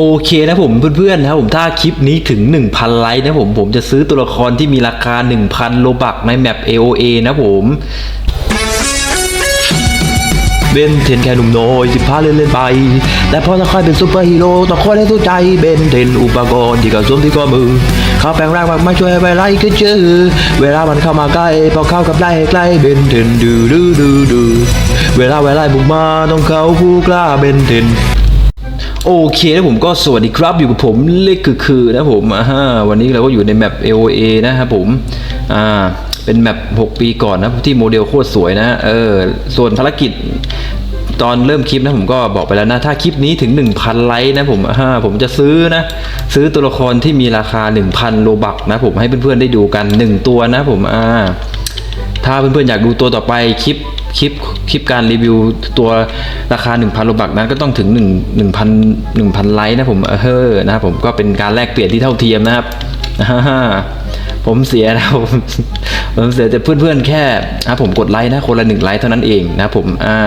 โอเคนะผมเพื่อนๆนะผมถ้าคลิปนี้ถึง 1,000 ไลค์นะผมผมจะซื้อตัวละครที่มีราคา 1,000 โลบักในแมป AOA นะผมเบนเทนแค่หนุ่มน้อยสิบห้าเล่นเล่นไป แต่พอจะค่อยเป็นซูเปอร์ฮีโร่ต้องคอยให้สู้ใจเบนเทนอุปกรณ์ที่กระสวมที่ข้อมือ เขาแปลงร่างมาช่วยให้ไปไล่ก็เจอเวลามันเข้ามาใกล้พอเข้ากับไล่ใกล้เบนเทนดูดูดูดูเวลาเวลาบุกมาต้องเขาผู้กล้าเบนเทน โอเคนะผมก็สวัสดีครับอยู่กับผมเล็กคือคือนะผมอ่าฮวันนี้เราก็อยู่ในแมป AOA นะครับผมอ่าเป็นแมป6 ปีก่อนนะที่โมเดลโคตรสวยนะเออส่วนภารกิจตอนเริ่มคลิปนะผมก็บอกไปแล้วนะ ถ้าคลิปนี้ถึง 1,000 ไลค์นะผมอ่าผมจะซื้อนะ ซื้อตัวละครที่มีราคา 1,000 โลบักนะผมให้เพื่อนๆได้ดูกัน 1 ตัวนะผมอ่าถ้าเพื่อนๆอยากดูตัวต่อไปคลิป คลิปคลิปการรีวิวตัวราคา 1,000โลบักนั้นก็ต้องถึง 1 1,000 1,000 ไลค์นะผมเออนะครับผมก็เป็นการแลกเปลี่ยนที่เท่าเทียมนะครับผมเสียนะผมผมเสียแต่เพื่อนๆแค่อะผมกดไลค์นะคนละหนึ่งไลค์เท่านั้นเองนะผมอ่า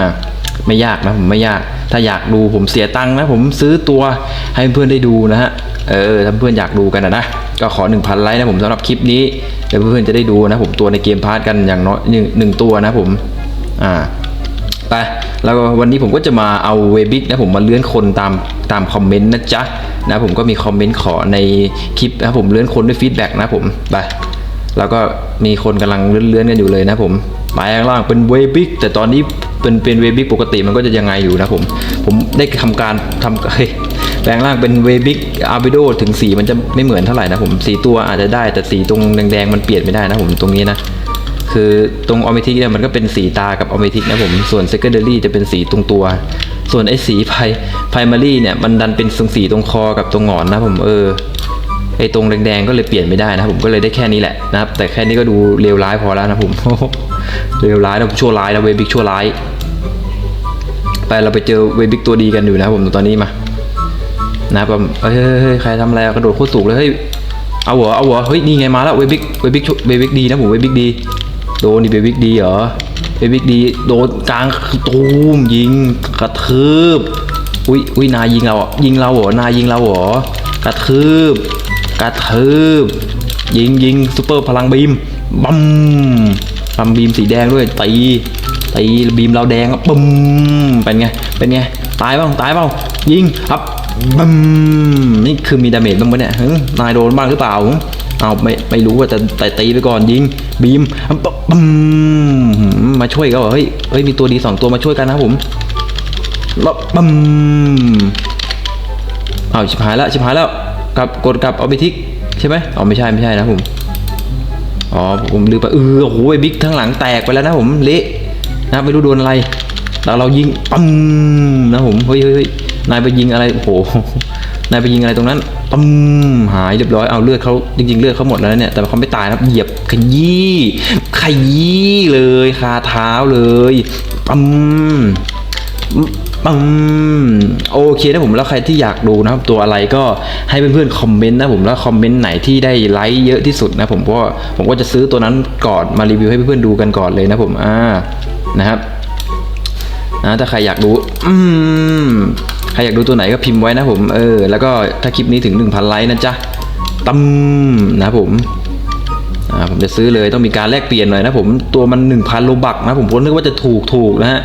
ไม่ยากนะผมไม่ยาก ถ้าอยากดูผมเสียตังค์นะ ผมซื้อตัวให้เพื่อนได้ดูนะฮะเออถ้าเพื่อนอยากดูกันนะก็ขอ 1,000 ไลค์นะผมสำหรับคลิปนี้เดี๋ยวเพื่อนๆจะได้ดูนะผมตัวในเกมพาร์ทกันอย่างน้อยหนึ่งหนึ่งตัวนะผม อ่าไปแล้ววันนี้ผมก็จะมาเอาเวบิกนะผมมาเลื่อนคนตามตามคอมเมนต์นะจ๊ะนะผมก็มีคอมเมนต์ขอในคลิปนะผมเลื่อนคนด้วยฟีดแบ็กนะผมไปแล้วก็มีคนกำลังเลื่อนๆกันอยู่เลยนะผมไปข้างล่างเป็นเวบิกแต่ตอนนี้เป็นเป็นเวบิกปกติมันก็จะยังไงอยู่นะผมผมได้ทำการทำเฮ้ยแปลงร่างเป็นเวบิกอาร์บิโดถึงสีมันจะไม่เหมือนเท่าไหร่นะผมสีตัวอาจจะได้แต่สีตรงแดงๆมันเปลี่ยนไม่ได้นะผมตรงนี้นะ คือตรงออเมทิกเนี่ยมันก็เป็นสีตากับออเมทิกนะผม ส่วน secondary จะเป็นสีตรงตัว ส่วนไอ้สีไพไพมารีเนี่ยมันดันเป็นสีตรงคอกับตรงหงอนนะผมเออไอ้ตรงแดงๆก็เลยเปลี่ยนไม่ได้นะผมก็เลยได้แค่นี้แหละนะครับ แต่แค่นี้ก็ดูเลวร้ายพอแล้วนะผมเลวร้ายนะชั่วร้ายนะเวบิกชั่วร้าย ไปเราไปเจอเวบิกตัวดีกันอยู่นะผมตอนนี้มานะครับเฮ้ยใครทำอะไรกระโดดโคตรสูงเลยเฮ้ยเอาหัวเอาหัวเฮ้ยนี่ไงมาแล้วเวบิกเวบิกเวบิกดีนะผมเวบิกดี โดนดิเวบิกดีเหรอเวบิกดีโดนกลางตูมยิงกระทืบอุ้ยอุ้ยนายยิงเราอะยิงเราเหรอนายยิงเราเหรอกระทืบกระทืบยิงยิงซูเปอร์พลังบีมบัมพลังบีมสีแดงด้วยตีตีบีมเราแดงอะบึ้มเป็นไงเป็นไงตายเปล่าตายเปล่ายิงครับบึ้มนี่คือมีดาเมจบ้างไหมเนี่ยนายโดนบ้างหรือเปล่าเอาไม่ไม่รู้ว่าจะแต่ตีไปก่อนยิงบีมบึ้ มหืมมาช่วยเขาเหรอเฮ้ยเฮ้ยมีตัวดีสองตัวมาช่วยกันนะผมแล้วบึ้มเอาชิบหายแล้วชิบหายแล้วกลับกดกลับเอาไปทิกใช่ไหมอ๋อไม่ใช่ไม่ใช่นะผมอ๋อผมลืมไปเออโอ้โหไอ้บิ๊กทั้งหลังแตกไปแล้วนะผมเละนะไม่รู้โดนอะไรแล้วเรายิงปั๊มนะผมเฮ้ยเฮ้ยเฮ้ยนายไปยิงอะไรโอ้โห นายไปยิงอะไรตรงนั้นปั๊มหายเรียบร้อยเอาเลือดเขาจริงๆเลือดเขาหมดแล้วเนี่ยแต่เขาไม่ตายครับเหยียบขยี้ขยี้เลยคาเท้าเลยปั๊มปังโอเคนะผมแล้วใครที่อยากดูนะครับตัวอะไรก็ให้เพื่อนๆคอมเมนต์นะผมแล้วคอมเมนต์ไหนที่ได้ไลค์เยอะที่สุดนะผมก็ผมก็จะซื้อตัวนั้นก่อนมารีวิวให้เพื่อนๆดูกันก่อนเลยนะผมอ่านะครับนะถ้าใครอยากดูอืม รอยากดูตัวไหนก็พิมพ์ไว้นะผม เออ แล้วก็ถ้าคลิปนี้ถึง 1,000 ไลค์นะจ๊ะตั้มนะผมอ่าผมจะซื้อเลยต้องมีการแลกเปลี่ยนหน่อยนะผมตัวมัน 1,000 โลบักนะผมผมนึกว่าจะถูกถูกนะฮะ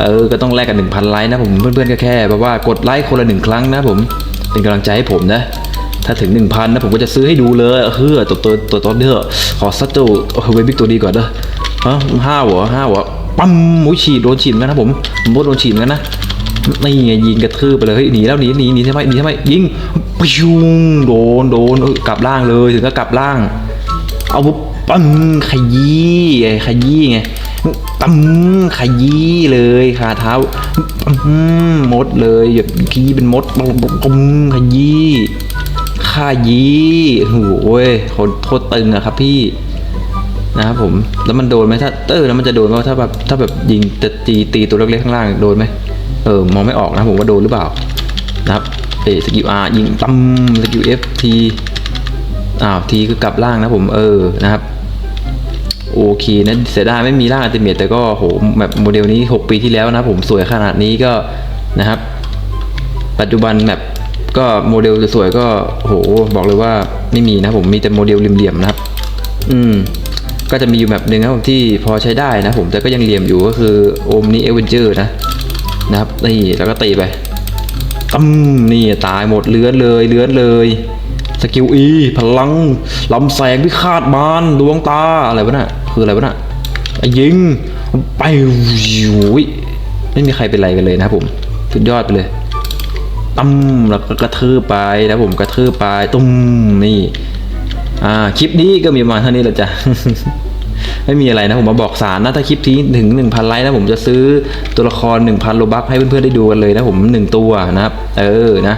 เออก็ต้องแลกกัน 1,000 ไลค์นะผมเพื่อนๆก็แค่แบบว่ากดไลค์คนละหนึ่งครั้งนะผมเป็นกำลังใจให้ผมนะ ถ้าถึง 1,000 นะผมก็จะซื้อให้ดูเลยเฮ้อตัวตัวตัวตัวเด้อขอซัดตัวเวบิกตัวดีก่อนเด้อฮะห้าหัวห้าหัวปั๊มมุ้ยฉีดโดนฉีดเหมือนกันนะผมผมโดนฉีดกันนะ นี่ไงยิงกระทืบไปเลยเฮ้ยหนีแล้วหนีหนีหนีทำไมหนีทำไมยิงปิ้วโดนโดนเออกลับล่างเลยถึงก็กลับล่าง เอาปุ๊บปังขยี้ขยี้ไงตั้มขยี้เลยขาเท้าอืมมดเลยแบบขยี้เป็นมดปุ้มขยี้ขายี้โอ้โห้ยโคตรโคตรตึงอะครับพี่นะครับผมแล้วมันโดนไหมถ้าเออแล้วมันจะโดนไหมถ้าแบบถ้าแบบยิงจะตีตีตัวเล็กๆข้างล่างโดนไหม เออมองไม่ออกนะผมว่าโดนหรือเปล่านะครับเอสกิลอาร์ยิงตั้มสกิลเอฟทีอ้าวทีคือกลับล่างนะผมเออนะครับโอเคนะเสียดายไม่มีร่างอัลติเมทแต่ก็โหแบบโมเดลนี้ 6 ปีที่แล้วนะผมสวยขนาดนี้ก็นะครับ ปัจจุบันแบบก็โมเดลสวยก็โหบอกเลยว่าไม่มีนะผมมีแต่โมเดลเหลี่ยมๆนะครับ อืมก็จะมีอยู่แบบหนึ่งนะผมที่พอใช้ได้นะผมแต่ก็ยังเหลี่ยมอยู่ก็คือโอมนี่เอเวนเจอร์นะ นะครับนี่แล้วก็ตีไปตั้มนี่ตายหมดเลื้อนเลยเลื้อนเลยสกิลอีพลังลำแสงพิฆาตมารดวงตาอะไรวะน่ะคืออะไรวะน่ะยิงไปอุ้ยไม่มีใครเป็นไรกันเลยนะครับผมสุดยอดไปเลยตั้มแล้วก็กระทืบไปนะผมกระทืบไปตุ้มนี่อ่าคลิปนี้ก็มีประมาณเท่านี้แหละจ้ะ ไม่มีอะไรนะผมมาบอกสารนะถ้าคลิปนี้ถึง 1,000 ไลค์นะผมจะซื้อตัวละคร 1,000 โลบัคให้เพื่อนๆได้ดูกันเลยนะผม 1 ตัวนะครับเออนะ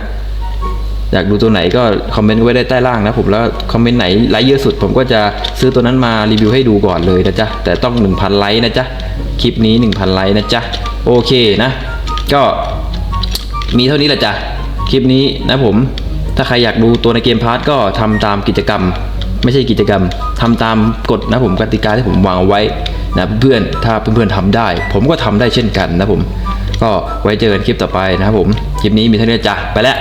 อยากดูตัวไหนก็คอมเมนต์ไว้ได้ใต้ล่างนะผมแล้วคอมเมนต์ไหนไลค์เยอะสุด ผมก็จะซื้อตัวนั้นมารีวิวให้ดูก่อนเลยนะจ๊ะแต่ต้อง 1,000 ไลค์นะจ๊ะคลิปนี้ 1,000 ไลค์นะจ๊ะโอเคนะ ก็มีเท่านี้แหละจ้ะคลิปนี้นะผม ถ้าใครอยากดูตัวในเกมพาร์ทก็ทำตามกิจกรรม ไม่ใช่กิจกรรมทำตามกฎนะผมกติกาที่ผมวางเอาไว้นะเพื่อนๆถ้าเพื่อนๆทำได้ ผมก็ทำได้เช่นกันนะผม ก็ไว้เจอกันคลิปต่อไปนะครับผม คลิปนี้มีเท่านี้จ้ะไปแล้ว